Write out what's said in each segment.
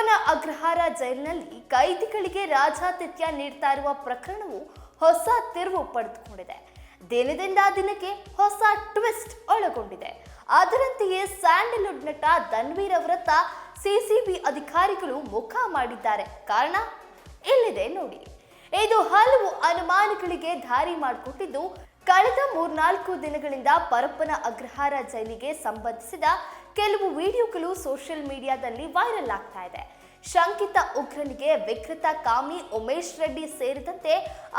ಪರಪ್ಪನ ಅಗ್ರಹಾರ ಜೈಲಿನಲ್ಲಿ ಕೈದಿಗಳಿಗೆ ರಾಜಾತಿಥ್ಯ ನೀಡ್ತಾ ಇರುವ ಪ್ರಕರಣವು ಹೊಸ ತಿರುವು ಪಡೆದುಕೊಂಡಿದೆ. ದಿನದಿಂದ ದಿನಕ್ಕೆ ಹೊಸ ಟ್ವಿಸ್ಟ್ ಒಳಗೊಂಡಿದೆ ಅದರಂತೆಯೇ ಸ್ಯಾಂಡಲ್ವುಡ್ ನಟ ಧನ್ವೀರ್ ಅವರತ್ತ ಸಿಸಿಬಿ ಅಧಿಕಾರಿಗಳು ಮುಖ ಮಾಡಿದ್ದಾರೆ. ಕಾರಣ ಇಲ್ಲಿದೆ ನೋಡಿ. ಇದು ಹಲವು ಅನುಮಾನಗಳಿಗೆ ದಾರಿ ಮಾಡಿಕೊಟ್ಟಿದ್ದು ಕಳೆದ ಮೂರ್ನಾಲ್ಕು ದಿನಗಳಿಂದ ಪರಪ್ಪನ ಅಗ್ರಹಾರ ಜೈಲಿಗೆ ಸಂಬಂಧಿಸಿದ ಕೆಲವು ವಿಡಿಯೋಗಳು ಸೋಷಿಯಲ್ ಮೀಡಿಯಾದಲ್ಲಿ ವೈರಲ್ ಆಗ್ತಾ ಇದೆ. ಶಂಕಿತ ಉಗ್ರನಿಗೆ ವಿಕೃತ ಕಾಮಿ ಉಮೇಶ್ ರೆಡ್ಡಿ ಸೇರಿದಂತೆ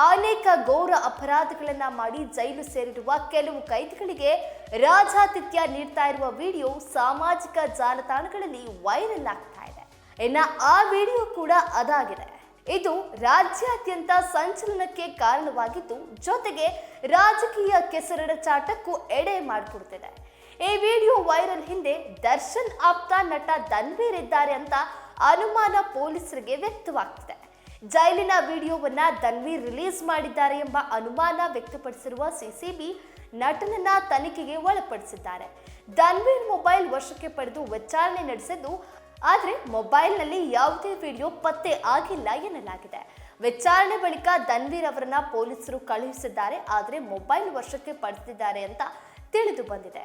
ಅನೇಕ ಘೋರ ಅಪರಾಧಗಳನ್ನು ಮಾಡಿ ಜೈಲು ಸೇರಿರುವ ಕೆಲವು ಕೈದಿಗಳಿಗೆ ರಾಜಾತಿಥ್ಯ ನೀಡ್ತಾ ಇರುವ ವಿಡಿಯೋ ಸಾಮಾಜಿಕ ಜಾಲತಾಣಗಳಲ್ಲಿ ವೈರಲ್ ಆಗ್ತಾ ಇದೆ. ಇನ್ನ ಆ ವಿಡಿಯೋ ಕೂಡ ಅದಾಗಿದೆ. ಇದು ರಾಜ್ಯಾದ್ಯಂತ ಸಂಚಲನಕ್ಕೆ ಕಾರಣವಾಗಿದ್ದು, ಜೊತೆಗೆ ರಾಜಕೀಯ ಕೆಸರಡಚಾಟಕ್ಕೂ ಎಡೆ ಮಾಡಿಕೊಡ್ತಿದೆ. ಈ ವಿಡಿಯೋ ವೈರಲ್ ಹಿಂದೆ ದರ್ಶನ್ ಆಪ್ತ ನಟ ಧನ್ವೀರ್ ಇದ್ದಾರೆ ಅಂತ ಅನುಮಾನ ಪೊಲೀಸರಿಗೆ ವ್ಯಕ್ತವಾಗ್ತಿದೆ. ಜೈಲಿನ ವಿಡಿಯೋವನ್ನ ಧನ್ವೀರ್ ರಿಲೀಸ್ ಮಾಡಿದ್ದಾರೆ ಎಂಬ ಅನುಮಾನ ವ್ಯಕ್ತಪಡಿಸಿರುವ ಸಿಸಿಬಿ ನಟನನ್ನ ತನಿಖೆಗೆ ಒಳಪಡಿಸಿದ್ದಾರೆ. ಧನ್ವೀರ್ ಮೊಬೈಲ್ ವಶಕ್ಕೆ ಪಡೆದು ವಿಚಾರಣೆ ನಡೆಸಿದ್ದು ಆದರೆ ಮೊಬೈಲ್ನಲ್ಲಿ ಯಾವುದೇ ವಿಡಿಯೋ ಪತ್ತೆ ಆಗಿಲ್ಲ ಎನ್ನಲಾಗಿದೆ. ವಿಚಾರಣೆ ಬಳಿಕ ಧನ್ವೀರ್ ಅವರನ್ನ ಪೊಲೀಸರು ಕಳುಹಿಸಿದ್ದಾರೆ, ಆದರೆ ಮೊಬೈಲ್ ವಶಕ್ಕೆ ಪಡೆದಿದ್ದಾರೆ ಅಂತ ತಿಳಿದು ಬಂದಿದೆ.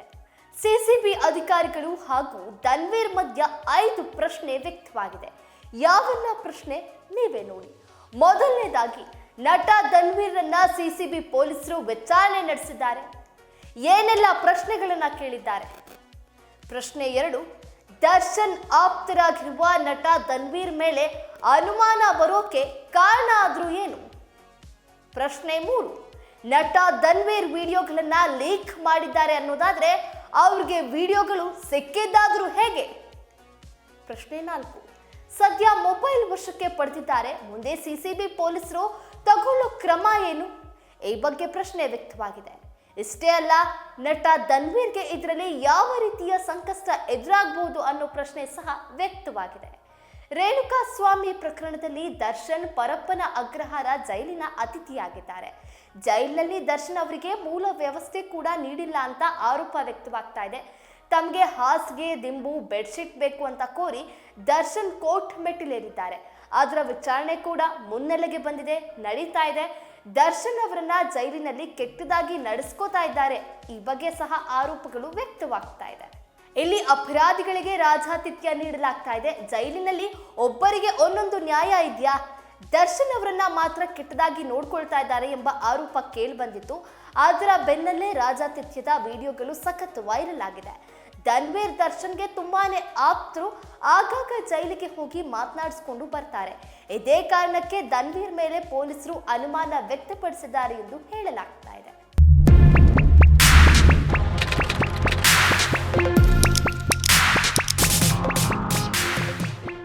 ಸಿಸಿಬಿ ಅಧಿಕಾರಿಗಳು ಹಾಗೂ ಧನ್ವೀರ್ ಮಧ್ಯ ಐದು ಪ್ರಶ್ನೆ ವ್ಯಕ್ತವಾಗಿದೆ. ಯಾವೆಲ್ಲ ಪ್ರಶ್ನೆ? ನೀವೇ ನೋಡಿ. ಮೊದಲನೇದಾಗಿ, ನಟ ಧನ್ವೀರ್ರನ್ನ ಸಿಸಿಬಿ ಪೊಲೀಸರು ವಿಚಾರಣೆ ನಡೆಸಿದ್ದಾರೆ. ಏನೆಲ್ಲ ಪ್ರಶ್ನೆಗಳನ್ನು ಕೇಳಿದ್ದಾರೆ? ಪ್ರಶ್ನೆ ಎರಡು ದರ್ಶನ್ ಆಪ್ತರಾಗಿರುವ ನಟ ಧನ್ವೀರ್ ಮೇಲೆ ಅನುಮಾನ ಬರೋಕೆ ಕಾರಣ ಆದ್ರೂ ಏನು? ಪ್ರಶ್ನೆ ಮೂರು. ನಟ ಧನ್ವೀರ್ ವಿಡಿಯೋಗಳನ್ನ ಲೀಕ್ ಮಾಡಿದ್ದಾರೆ ಅನ್ನೋದಾದ್ರೆ ಅವ್ರಿಗೆ ವಿಡಿಯೋಗಳು ಸಿಕ್ಕಿದ್ದಾದ್ರೂ ಹೇಗೆ? ಪ್ರಶ್ನೆ ನಾಲ್ಕು. ಸದ್ಯ ಮೊಬೈಲ್ ವಶಕ್ಕೆ ಪಡೆದಿದ್ದಾರೆ. ಮುಂದೆ ಸಿಸಿಬಿ ಪೊಲೀಸರು ತಗೊಳ್ಳೋ ಕ್ರಮ ಏನು? ಈ ಬಗ್ಗೆ ಪ್ರಶ್ನೆ ವ್ಯಕ್ತವಾಗಿದೆ. ಇಷ್ಟೇ ಅಲ್ಲ, ನಟ ಧನ್ವೀರ್ಗೆ ಇದರಲ್ಲಿ ಯಾವ ರೀತಿಯ ಸಂಕಷ್ಟ ಎದುರಾಗಬಹುದು ಅನ್ನೋ ಪ್ರಶ್ನೆ ಸಹ ವ್ಯಕ್ತವಾಗಿದೆ. ರೇಣುಕಾ ಸ್ವಾಮಿ ಪ್ರಕರಣದಲ್ಲಿ ದರ್ಶನ್ ಪರಪ್ಪನ ಅಗ್ರಹಾರ ಜೈಲಿನ ಅತಿಥಿಯಾಗಿದ್ದಾರೆ. ಜೈಲಿನಲ್ಲಿ ದರ್ಶನ್ ಅವರಿಗೆ ಮೂಲ ವ್ಯವಸ್ಥೆ ಕೂಡ ನೀಡಿಲ್ಲ ಅಂತ ಆರೋಪ ವ್ಯಕ್ತವಾಗ್ತಾ ಇದೆ. ತಮಗೆ ಹಾಸಿಗೆ, ದಿಂಬು, ಬೆಡ್ಶೀಟ್ ಬೇಕು ಅಂತ ಕೋರಿ ದರ್ಶನ್ ಕೋರ್ಟ್ ಮೆಟ್ಟಿಲೇರಿದ್ದಾರೆ. ಅದರ ವಿಚಾರಣೆ ಕೂಡ ಮುನ್ನೆಲೆಗೆ ಬಂದಿದೆ, ನಡೀತಾ ಇದೆ. ದರ್ಶನ್ ಅವರನ್ನ ಜೈಲಿನಲ್ಲಿ ಕೆಟ್ಟದಾಗಿ ನಡೆಸ್ಕೋತಾ ಇದ್ದಾರೆ. ಈ ಬಗ್ಗೆ ಸಹ ಆರೋಪಗಳು ವ್ಯಕ್ತವಾಗ್ತಾ ಇದೆ. ಇಲ್ಲಿ ಅಪರಾಧಿಗಳಿಗೆ ರಾಜಾತಿಥ್ಯ ನೀಡಲಾಗ್ತಾ ಇದೆ. ಜೈಲಿನಲ್ಲಿ ಒಬ್ಬರಿಗೆ ಒಂದೊಂದು ನ್ಯಾಯ ಇದೆಯಾ? ದರ್ಶನ್ ಅವರನ್ನ ಮಾತ್ರ ಕೆಟ್ಟದಾಗಿ ನೋಡ್ಕೊಳ್ತಾ ಇದ್ದಾರೆ ಎಂಬ ಆರೋಪ ಕೇಳಿ ಬಂದಿತ್ತು ಅದರ ಬೆನ್ನಲ್ಲೇ ರಾಜಾತಿಥ್ಯದ ವಿಡಿಯೋಗಳು ಸಖತ್ ವೈರಲ್ ಆಗಿದೆ. ಧನ್ವೀರ್ ದರ್ಶನ್ಗೆ ತುಂಬಾನೇ ಆಪ್ತರು ಆಗಾಗ ಜೈಲಿಗೆ ಹೋಗಿ ಮಾತನಾಡಿಸ್ಕೊಂಡು ಬರ್ತಾರೆ. ಇದೇ ಕಾರಣಕ್ಕೆ ಧನ್ವೀರ್ ಮೇಲೆ ಪೊಲೀಸರು ಅನುಮಾನ ವ್ಯಕ್ತಪಡಿಸಿದ್ದಾರೆ ಎಂದು ಹೇಳಲಾಗ್ತಿದೆ